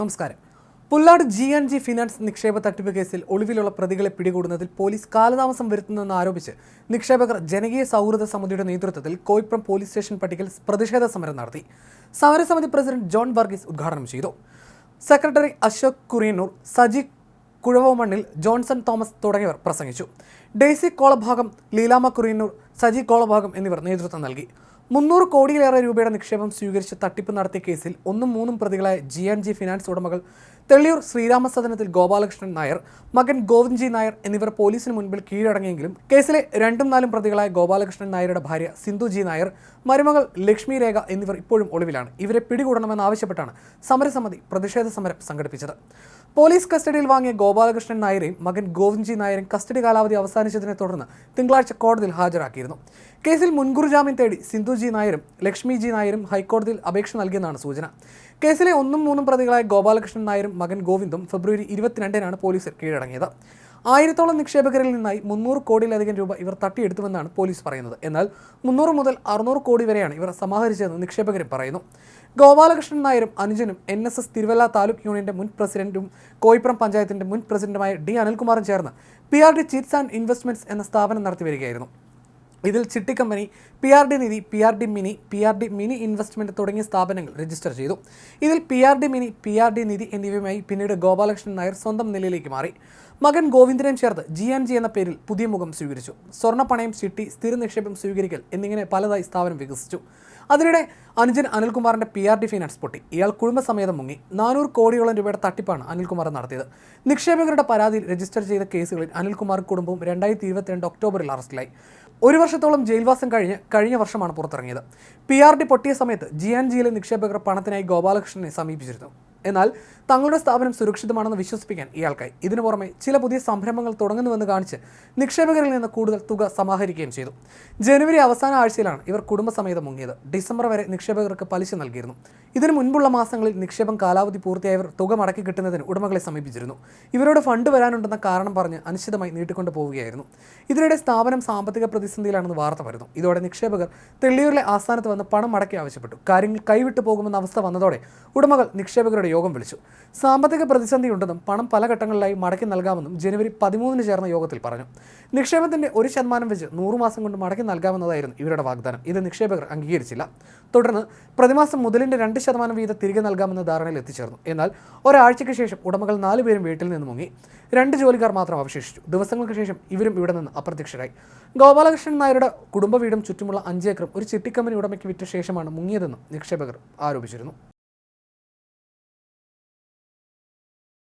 നമസ്കാരം. Pullad G and G finance നിക്ഷേപ തട്ടിപ്പ് കേസിൽ ഒളിവിലുള്ള പ്രതികളെ പിടികൂടുന്നതിൽ പോലീസ് കാലതാമസം വരുത്തുന്നെന്ന് ആരോപിച്ച് നിക്ഷേപകർ ജനകീയ സൗഹൃദ സമിതിയുടെ നേതൃത്വത്തിൽ കോയിപ്രം പോലീസ് സ്റ്റേഷൻ പട്ടികയിൽ പ്രതിഷേധ സമരം നടത്തി. സമരസമിതി പ്രസിഡന്റ് ജോൺ വർഗീസ് ഉദ്ഘാടനം ചെയ്തു. Secretary Ashok Kuriannoor Saji Kuzhavamannil Johnson Thomas തുടങ്ങിയവർ പ്രസംഗിച്ചു. ഡെയ്സി കോളഭാഗം ലീലാമ കുറിയന്നൂർ സജി കോളഭാഗം എന്നിവർ നേതൃത്വം നൽകി. മുന്നൂറ് കോടിയിലേറെ രൂപയുടെ നിക്ഷേപം സ്വീകരിച്ച് തട്ടിപ്പ് നടത്തിയ കേസിൽ ഒന്നും മൂന്നും പ്രതികളായ ജി ആൻഡ് ജി ഫിനാൻസ് ഉടമകൾ തെള്ളിയൂർ ശ്രീരാമസദനത്തിൽ ഗോപാലകൃഷ്ണൻ നായർ മകൻ ഗോവിന്ദ്ജി നായർ എന്നിവർ പോലീസിന് മുൻപിൽ കീഴടങ്ങിയെങ്കിലും കേസിലെ രണ്ടും നാലും പ്രതികളായ ഗോപാലകൃഷ്ണൻ നായരുടെ ഭാര്യ സിന്ധുജി നായർ മരുമകൾ ലക്ഷ്മി രേഖ എന്നിവർ ഇപ്പോഴും ഒളിവിലാണ്. ഇവരെ പിടികൂടണമെന്നാവശ്യപ്പെട്ടാണ് സമരസമിതി പ്രതിഷേധ സമരം സംഘടിപ്പിച്ചത്. പോലീസ് കസ്റ്റഡിയിൽ വാങ്ങിയ ഗോപാലകൃഷ്ണൻ നായരെയും മകൻ ഗോവിന്ദ്ജി നായരും കസ്റ്റഡി കാലാവധി അവസാനിച്ചതിനെ തുടർന്ന് തിങ്കളാഴ്ച കോടതിയിൽ ഹാജരാക്കിയിരുന്നു. കേസിൽ മുൻകൂർ ജാമ്യം തേടി സിന്ധുജി നായരും ലക്ഷ്മിജി നായരും ഹൈക്കോടതിയിൽ അപേക്ഷ നൽകിയെന്നാണ് സൂചന. കേസിലെ ഒന്നും മൂന്നും പ്രതികളായ ഗോപാലകൃഷ്ണൻ നായരും മകൻ ഗോവിന്ദും ഫെബ്രുവരി ഇരുപത്തിരണ്ടിനാണ് പോലീസ് കീഴടങ്ങിയത്. ആയിരത്തോളം നിക്ഷേപകരിൽ നിന്നായി മുന്നൂറ് കോടിയിലധികം രൂപ ഇവർ തട്ടിയെടുത്തുവെന്നാണ് പോലീസ് പറയുന്നത്. എന്നാൽ മുന്നൂറ് മുതൽ അറുന്നൂറ് കോടി വരെയാണ് ഇവർ സമാഹരിച്ചതെന്ന് നിക്ഷേപകർ പറയുന്നു. ഗോപാലകൃഷ്ണൻ നായരും അനുജനും N S S Thiruvalla taluk യൂണിയന്റെ മുൻ പ്രസിഡന്റും കോയിപ്പുറം പഞ്ചായത്തിന്റെ മുൻ പ്രസിഡന്റുമായ ഡി അനിൽകുമാറും ചേർന്ന് P R D chits and investments എന്ന സ്ഥാപനം നടത്തി വരികയായിരുന്നു ഇതിൽ ചിട്ടി company P R D Nidhi P R D mini P R D mini investment തുടങ്ങിയ സ്ഥാപനങ്ങൾ രജിസ്റ്റർ ചെയ്തു. ഇതിൽ P R D mini P R D Nidhi എന്നിവയുമായി പിന്നീട് ഗോപാലകൃഷ്ണൻ നായർ സ്വന്തം നിലയിലേക്ക് മാറി. മകൻ ഗോവിന്ദനെ ചേർത്ത് ജി എൻ ജി എന്ന പേരിൽ പുതിയ മുഖം സ്വീകരിച്ചു. സ്വർണപ്പണയം ചിട്ടി സ്ഥിര നിക്ഷേപം സ്വീകരിക്കൽ എന്നിങ്ങനെ പലതായി സ്ഥാപനം വികസിച്ചു. അതിനിടെ അനുജൻ അനിൽകുമാറിന്റെ പി ആർ ഡി ഫിനാൻസ് പൊട്ടി. ഇയാൾ കുടുംബസമേതം മുങ്ങി. നാനൂറ് കോടിയോളം രൂപയുടെ തട്ടിപ്പാണ് അനിൽകുമാർ നടത്തിയത്. നിക്ഷേപകരുടെ പരാതിയിൽ രജിസ്റ്റർ ചെയ്ത കേസുകളിൽ അനിൽകുമാർ കുടുംബവും രണ്ടായിരത്തി ഇരുപത്തിരണ്ട് ഒക്ടോബറിൽ അറസ്റ്റിലായി ഒരു വർഷത്തോളം ജയിൽവാസം കഴിഞ്ഞ് കഴിഞ്ഞ വർഷമാണ് പുറത്തിറങ്ങിയത്. പി ആർ ഡി പൊട്ടിയ സമയത്ത് ജി ആൻഡ് ജിയിലെ നിക്ഷേപകർ പണത്തിനായി ഗോപാലകൃഷ്ണനെ സമീപിച്ചിരുന്നു. എന്നാൽ തങ്ങളുടെ സ്ഥാപനം സുരക്ഷിതമാണെന്ന് വിശ്വസിപ്പിക്കാൻ ഇയാൾക്കായി. ഇതിനു പുറമെ ചില പുതിയ സംരംഭങ്ങൾ തുടങ്ങുന്നുവെന്ന് കാണിച്ച് നിക്ഷേപകരിൽ നിന്ന് കൂടുതൽ തുക സമാഹരിക്കുകയും ചെയ്തു. ജനുവരി അവസാന ആഴ്ചയിലാണ് ഇവർ കുടുംബസമേതം മുങ്ങിയത്. ഡിസംബർ വരെ നിക്ഷേപകർക്ക് പലിശ നൽകിയിരുന്നു. ഇതിനു മുൻപുള്ള മാസങ്ങളിൽ നിക്ഷേപം കാലാവധി പൂർത്തിയായവർ തുക മടക്കി കിട്ടുന്നതിന് ഉടമകളെ സമീപിച്ചിരുന്നു. ഇവരോട് ഫണ്ട് വരാനുണ്ടെന്ന കാരണം പറഞ്ഞ് അനിശ്ചിതമായി നീട്ടിക്കൊണ്ട് പോവുകയായിരുന്നു. ഇതിനിടെ സ്ഥാപനം സാമ്പത്തിക പ്രതിസന്ധിയിലാണെന്ന് വാർത്ത വരുന്നു. ഇതോടെ നിക്ഷേപകർ തെള്ളിയൂരിലെ ആസ്ഥാനത്ത് വന്ന് പണം മടക്കി ആവശ്യപ്പെട്ടു. കാര്യങ്ങൾ കൈവിട്ടു പോകുമെന്ന അവസ്ഥ വന്നതോടെ ഉടമകൾ നിക്ഷേപകരുടെ യോഗം വിളിച്ചു. സാമ്പത്തിക പ്രതിസന്ധിയുണ്ടെന്നും പണം പല ഘട്ടങ്ങളിലായി മടക്കി നൽകാമെന്നും ജനുവരി പതിമൂന്നിന് ചേർന്ന യോഗത്തിൽ പറഞ്ഞു. നിക്ഷേപത്തിന്റെ ഒരു ശതമാനം വെച്ച് നൂറ് മാസം കൊണ്ട് മടക്കി നൽകാമെന്നതായിരുന്നു ഇവരുടെ വാഗ്ദാനം. ഇത് നിക്ഷേപകർ അംഗീകരിച്ചില്ല. തുടർന്ന് പ്രതിമാസം മുതലിന്റെ രണ്ട് ശതമാനം വീതം തിരികെ നൽകാമെന്ന ധാരണയിൽ എത്തിച്ചേർന്നു. എന്നാൽ ഒരാഴ്ചയ്ക്ക് ശേഷം ഉടമകൾ നാലുപേരും വീട്ടിൽ നിന്ന് മുങ്ങി. രണ്ട് ജോലിക്കാർ മാത്രം അവശേഷിച്ചു. ദിവസങ്ങൾക്ക് ശേഷം ഇവരും ഇവിടെ നിന്ന് അപ്രത്യക്ഷരായി. ഗോപാലകൃഷ്ണൻ നായരുടെ കുടുംബ വീടും ചുറ്റുമുള്ള അഞ്ചേക്കറും ഒരു ചിട്ടിക്കമ്പനി ഉടമയ്ക്ക് വിറ്റ ശേഷമാണ് മുങ്ങിയതെന്നും നിക്ഷേപകർ ആരോപിച്ചിരുന്നു.